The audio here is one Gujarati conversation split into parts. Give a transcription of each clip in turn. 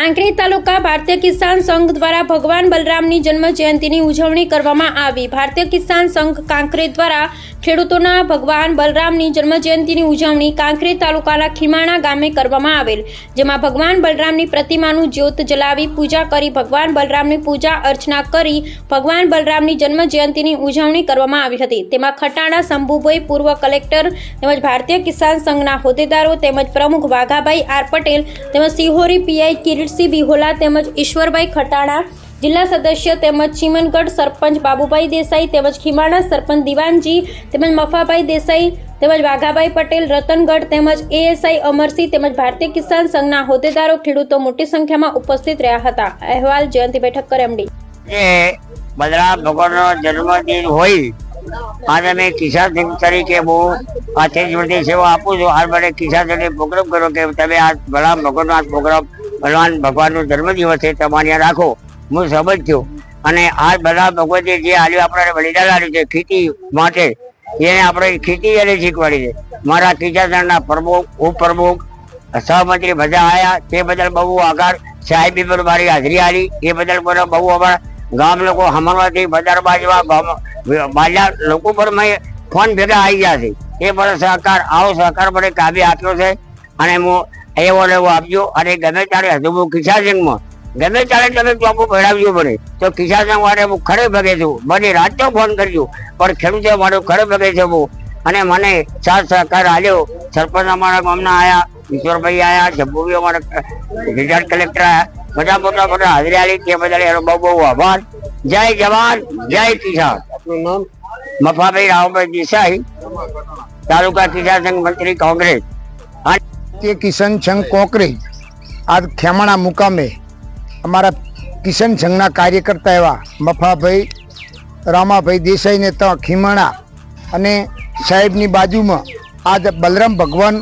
કાંકરેજ તાલુકા ભારતીય કિસાન સંઘ દ્વારા ભગવાન બલરામની જન્મ જયંતિની ઉજવણી કરવામાં આવી. ભારતીય કિસાન સંઘ કાંકરી દ્વારા ખેડૂતોના ભગવાન બલરામની જન્મ જયંતિની ઉજવણી કાંકરી તાલુકાના ખીમાણા ગામે કરવામાં આવેલ, જેમાં ભગવાન બલરામની પ્રતિમાનું જ્યોત જલાવી પૂજા કરી ભગવાન બલરામની પૂજા અર્ચના કરી ભગવાન બલરામની જન્મ જયંતિની ઉજવણી કરવામાં આવી હતી. તેમાં ખટાણા, શંભુભાઈ, પૂર્વ કલેક્ટર તેમજ ભારતીય કિસાન સંઘના હોદ્દેદારો તેમજ પ્રમુખ વાઘાભાઈ આર પટેલ તેમજ સિહોરી પીઆઈ કિરીટસિંહ વિહોલા તેમજ ઈશ્વરભાઈ ખટાણા, જિલ્લા સદસ્ય તેમજ ચીમનગઢ સરપંચ બાબુભાઈ દેસાઈ તેમજ ખીમાણા સરપંચ દિવાનજી તેમજ મફાભાઈ દેસાઈ તેમજ વાઘાભાઈ પટેલ, રતનગઢ તેમજ એએસઆઈ અમરસિંહ તેમજ ભારતીય કિસાન સંઘના હોદ્દેદારો ખેડૂતો મોટી સંખ્યામાં ઉપસ્થિત રહ્યા હતા. અહેવાલ જયંતિભાઈ ઠક્કર એમડી. કે બલરામ ભગવાનનો જન્મદિન હોય અને મેં કિસાન સંઘ તરીકે બહુ આથી સેવા આપું છું. હાલ મને કિસાન સંઘે પ્રોગ્રામ કર્યો કે તમે આ બલરામ ભગવાનનો પ્રોગ્રામ બલવાન ભગવાનનો જન્મદિવસ છે, તમારે ત્યાં રાખો. હું સમજ થયો અને આ બધા ભગવતે જે આલ્યું આપણને બલિદાન આલ્યું છે ખેતી માટે, એને આપણે ખેતી એને શીખવાડી છે. મારા સંઘના પ્રમુખ, ઉપપ્રમુખ, સહમંત્રી બધા આવ્યા તે બદલ બહુ આભાર. સાહેબી પર મારી હાજરી આવી એ બદલ મને બહુ આભાર. ગામ લોકો હમણવાથી બજાર બાજવા બાજા લોકો પર મેં ફોન ભેગા આવી ગયા છે. એ મને સહકાર, આવો સહકાર મને કાબી આપ્યો છે. અને હું એવો લેવો આપજો. અને ગમે ત્યારે હજુ હું કિસાન ગમે ત્યારે તમે ચોખ્ખું ભરાવજો મને. તો કિસાન સંઘ માટે હું ખરે ભગે છું. મને રાતનો ફોન કરજો. પણ ખેડૂતો મારો ખરે ભગે છે હું અને મને સાથ સહકાર આવ્યો સરપંચ અમારા ગામના આયા ઈશ્વરભાઈ આવ્યા જબ્બુભાઈ અમારા રિટાયર્ડ કલેક્ટર આવ્યા બધા મોટા મોટા હાજરી આલી તે બદલ એનો બહુ બહુ આભાર. જય જવાન જય કિસાન. આપનું નામ? મફાભાઈ રાવભાઈ દેસાઈ તાલુકા કિસાન સંઘ મંત્રી કોંગ્રેસ. ભારતીય કિશન છંગ કોંકરેજ આજ ખેમાણા મુકામે અમારા કિશન છંગના કાર્યકર્તા એવા મફાભાઈ, રામાભાઈ દેસાઈને ત્યાં ખીમણા અને સાહેબની બાજુમાં આજ બલરામ ભગવાન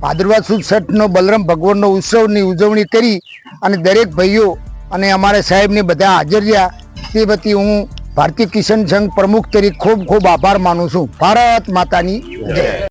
ભાદરવા સુદ છઠનો બલરામ ભગવાનનો ઉત્સવની ઉજવણી કરી અને દરેક ભાઈઓ અને અમારા સાહેબને બધા હાજર રહ્યા. તે વતી હું ભારતીય કિશન સંઘ પ્રમુખ તરીકે ખૂબ ખૂબ આભાર માનું છું. ભારત માતાની જય.